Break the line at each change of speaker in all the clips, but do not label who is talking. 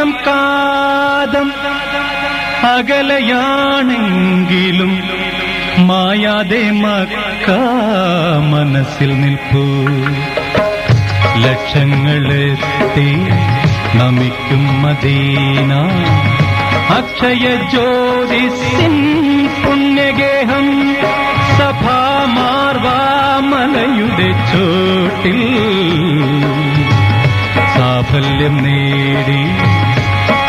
ആയിരം കാതം അകലയാണെങ്കിലും മായാതെ മക്ക മനസ്സിൽ നിൽപ്പൂ. ലക്ഷങ്ങളെത്തി നമിക്കും മദീന. അക്ഷയ ജ്യോതിസിൻ പുണ്യഗേഹം സഭാമാർവാമലയുടെ ചോട്ടിൽ. സാഫല്യം നേടി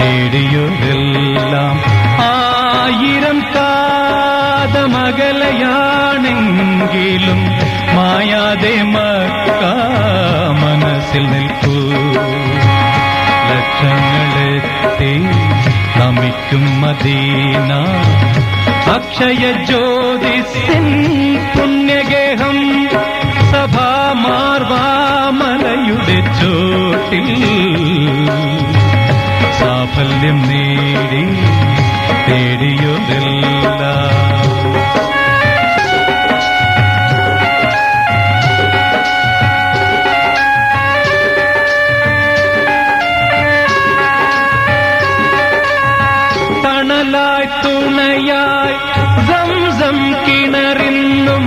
തേടിയൊരെല്ലാം ആയിരം കാതമകലയാണെങ്കിലും മായാതെ മക്ക മനസ്സിൽ നിൽക്കൂ. ലക്ഷങ്ങളെത്തി നമിക്കും മദീന. അക്ഷയ ജ്യോതിസിൻ പുണ്യഗേഹം സഭാമാർവാമലയുടെ ചോട്ടിൽ സാഫല്യം നേടി തേടിയൊതെല്ലാം. തണലായി തുണയായി സംസം കിണറിന്നും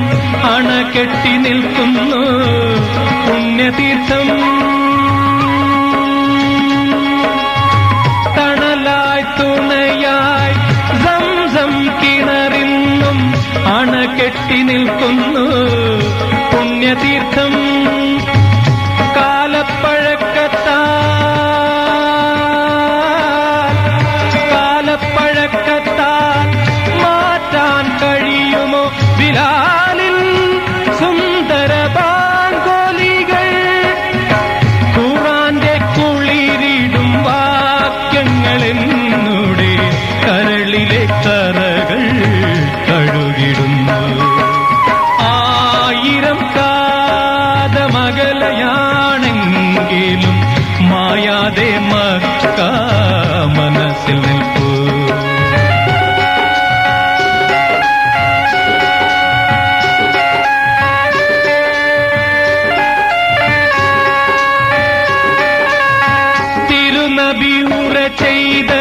അണ കെട്ടി നിൽക്കുന്നു. പുണ്യതീർത്ഥം കെട്ടി നിൽക്കുന്നു. പുണ്യതീർത്ഥം മനസ്സിൽ നിൽപ്പൂ തിരുനബിയുറ ചെയ്ത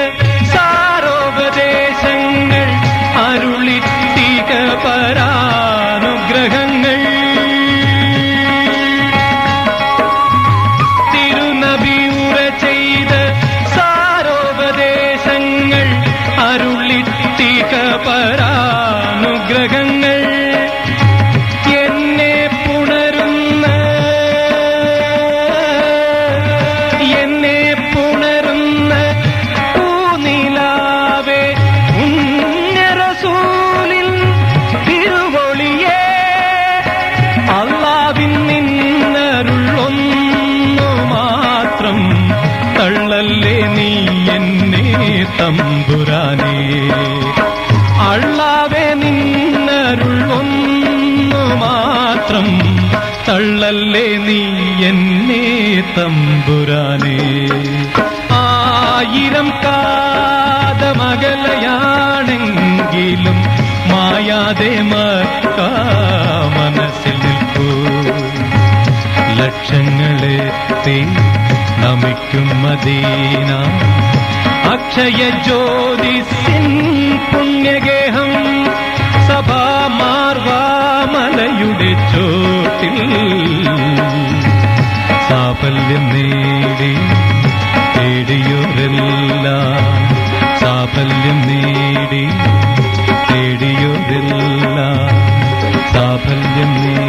തമ്പുരാനേ അള്ളാവെ നിന്നരുളൊന്നു മാത്രം തള്ളല്ലേ നീ എന്നെ തമ്പുരാനേ. ആയിരം കാതമകലയാണെങ്കിലും മായാതെ മക്ക മനസ്സിൽ നിൽക്കൂ. ലക്ഷങ്ങളെ നമിക്കും മദീന. അക്ഷയ ജ്യോതി പുണ്യഗേഹം സഭാമാർവാമലയുടെ ചോട്ടിൽ സാഫല്യം നേടി തേടിയോരല്ല സാഫല്യം നേടി തേടിയോരല്ല സാഫല്യം നേടി